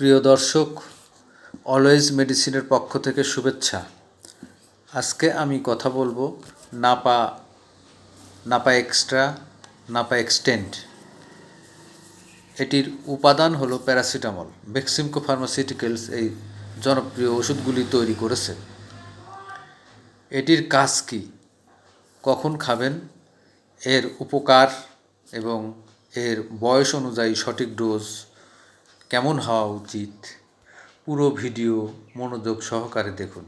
প্রিয় দর্শক, অলওয়েজ মেডিসিনের পক্ষ থেকে শুভেচ্ছা। আজকে আমি কথা বলব নাপা নাপা এক্সট্রা, নাপা এক্সটেন্ড। এটির উপাদান হলো প্যারাসিটামল। বেক্সিমকো ফার্মাসিউটিক্যালস এই জনপ্রিয় ওষুধগুলি তৈরি করেছে। এটির কাজ কী? কখন খাবেন? এর উপকার এবং এর বয়স অনুযায়ী সঠিক ডোজ কেমন হওয়া উচিত? পুরো ভিডিও মনোযোগ সহকারে দেখুন।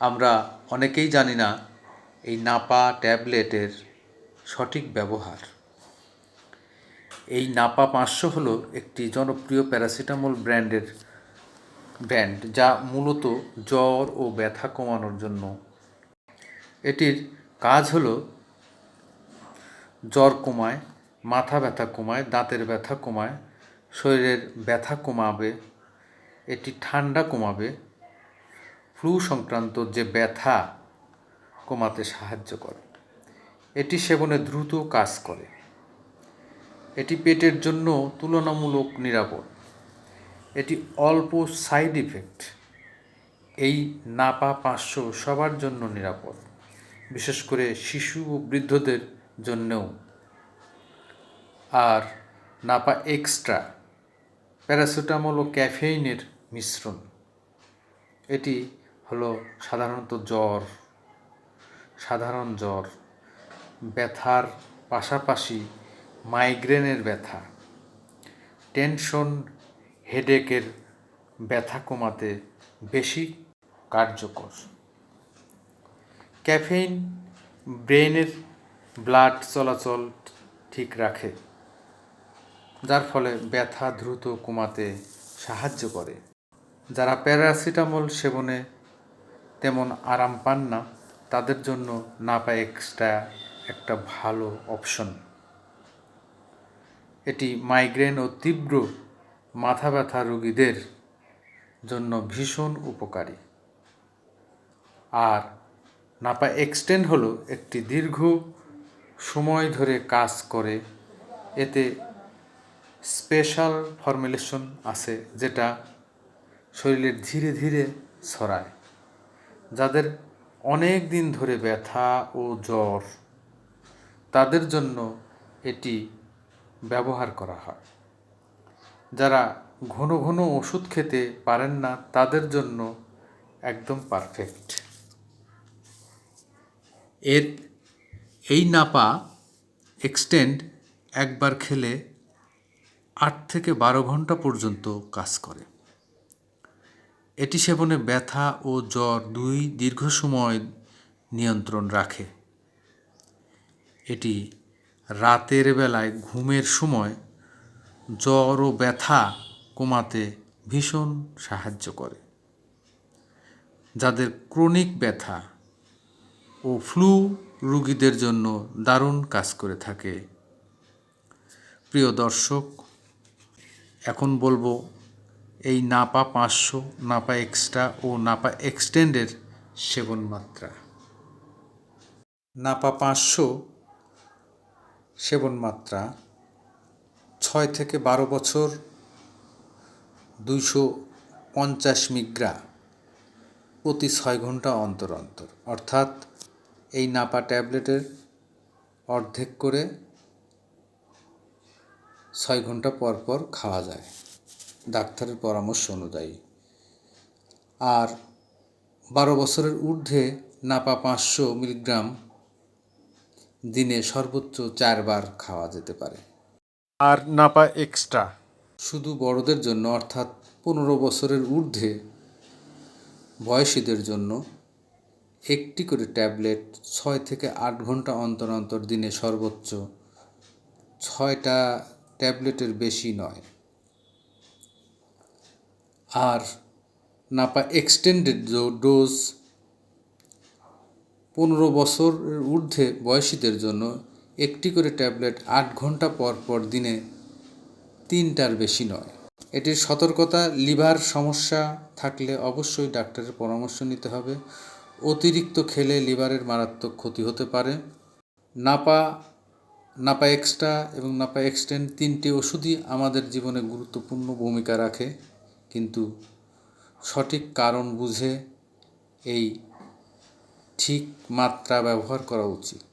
আমরা অনেকেই জানি না এই নাপা ট্যাবলেটের সঠিক ব্যবহার। এই নাপা পাঁচশো হলো একটি জনপ্রিয় প্যারাসিটামল ব্র্যান্ডের ব্র্যান্ড, যা মূলত জ্বর ও ব্যথা কমানোর জন্য। এটির কাজ হলো জ্বর কমায়, মাথা ব্যথা কমায়, দাঁতের ব্যথা কমায় শরীরের ব্যথা কমাবে, এটি ঠান্ডা কমাবে, ফ্লু সংক্রান্ত যে ব্যথা কমাতে সাহায্য করে। এটি সেবনে দ্রুত কাজ করে। এটি পেটের জন্য তুলনামূলক নিরাপদ। এটি অল্প সাইড ইফেক্ট। এই নাপা পাঁচশো সবার জন্য নিরাপদ, বিশেষ করে শিশু ও বৃদ্ধদের জন্যও। আর নাপা এক্সট্রা প্যারাসিটামল ও ক্যাফেইনের মিশ্রণ। এটি হলো সাধারণত জ্বর, সাধারণ জ্বর, ব্যথার পাশাপাশি মাইগ্রেনের ব্যথা, টেনশন, হেডেকের ব্যথা কমাতে বেশি কার্যকর। ক্যাফেইন ব্রেনের ব্লাড চলাচল ঠিক রাখে। যার ফলে ব্যথা দ্রুত কমাতে সাহায্য করে। যারা প্যারাসিটামল সেবনে তেমন আরাম পান না, তাদের জন্য নাপা এক্সট্রা একটা ভালো অপশন। এটি মাইগ্রেন ও তীব্র মাথা ব্যথা রোগীদের জন্য ভীষণ উপকারী। আর নাপা এক্সটেন্ড হলো একটি দীর্ঘ সময় ধরে কাজ করে, এতে স্পেশাল ফর্মুলেশন আছে যেটা শরীরের ধীরে ধীরে ছড়ায়। যাদের অনেক দিন ধরে ব্যথা ও জ্বর, তাদের জন্য এটি ব্যবহার করা হয়। যারা ঘন ঘন ওষুধ খেতে পারেন না, তাদের জন্য একদম পারফেক্ট। এর এই নাপা এক্সটেন্ড একবার খেলে আট থেকে বারো ঘণ্টা পর্যন্ত কাজ করে। এটি সেবনে ব্যথা ও জ্বর দুই দীর্ঘ সময় নিয়ন্ত্রণ রাখে। এটি রাতের বেলায় ঘুমের সময় জ্বর ও ব্যথা কমাতে ভীষণ সাহায্য করে। যাদের ক্রনিক ব্যথা ও ফ্লু রুগীদের জন্য দারুণ কাজ করে থাকে। প্রিয় দর্শক এখন বলব, এই নাপা পাঁচশো, নাপা এক্সট্রা ও নাপা এক্সটেন্ডের সেবন মাত্রা। নাপা পাঁচশো সেবন মাত্রা ছয় থেকে বারো বছর দুইশো পঞ্চাশ মিগ্রা প্রতি ছয় ঘণ্টা অন্তর অন্তর। অর্থাৎ এই নাপা ট্যাবলেটের অর্ধেক করে ছয় ঘণ্টা পর পর খাওয়া যায়। ডাক্তারের পরামর্শ অনুযায়ী। আর বারো বছরের ঊর্ধ্বে নাপা পাঁচশো মিলিগ্রাম দিনে সর্বোচ্চ চারবার খাওয়া যেতে পারে। আর নাপা এক্সট্রা? শুধু বড়দের জন্য অর্থাৎ পনেরো বছরের ঊর্ধ্বে বয়সীদের জন্য একটি করে ট্যাবলেট ছয় থেকে আট ঘণ্টা অন্তর অন্তর দিনে সর্বোচ্চ ছয়টা ট্যাবলেটের বেশি নয়। আর নাপা এক্সটেন্ডেড ডোজ পনেরো বছরের ঊর্ধ্বে বয়সীদের জন্য একটি করে ট্যাবলেট আট ঘণ্টা পর পর দিনে তিনটার বেশি নয়। এটির সতর্কতা, লিভার সমস্যা থাকলে অবশ্যই ডাক্তারের পরামর্শ নিতে হবে। অতিরিক্ত খেলে লিভারের মারাত্মক ক্ষতি হতে পারে। নাপা নাপা এক্সট্রা এবং নাপা এক্সটেন তিনটি ওষুধই আমাদের জীবনে গুরুত্বপূর্ণ ভূমিকা রাখে। কিন্তু সঠিক কারণ বুঝে এই ঠিক মাত্রা ব্যবহার করা উচিত।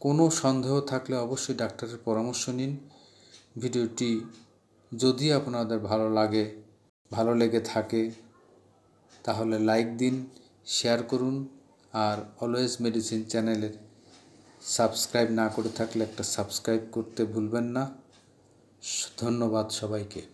কোনো সন্দেহ থাকলে অবশ্যই ডাক্তারের পরামর্শ নিন। ভিডিওটি যদি আপনাদের ভালো লাগে, ভালো লেগে থাকে, তাহলে লাইক দিন, শেয়ার করুন, আর অলওয়েজ মেডিসিন চ্যানেলের সাবস্ক্রাইব না করে থাকলে একটা সাবস্ক্রাইব করতে ভুলবেন না। ধন্যবাদ সবাইকে।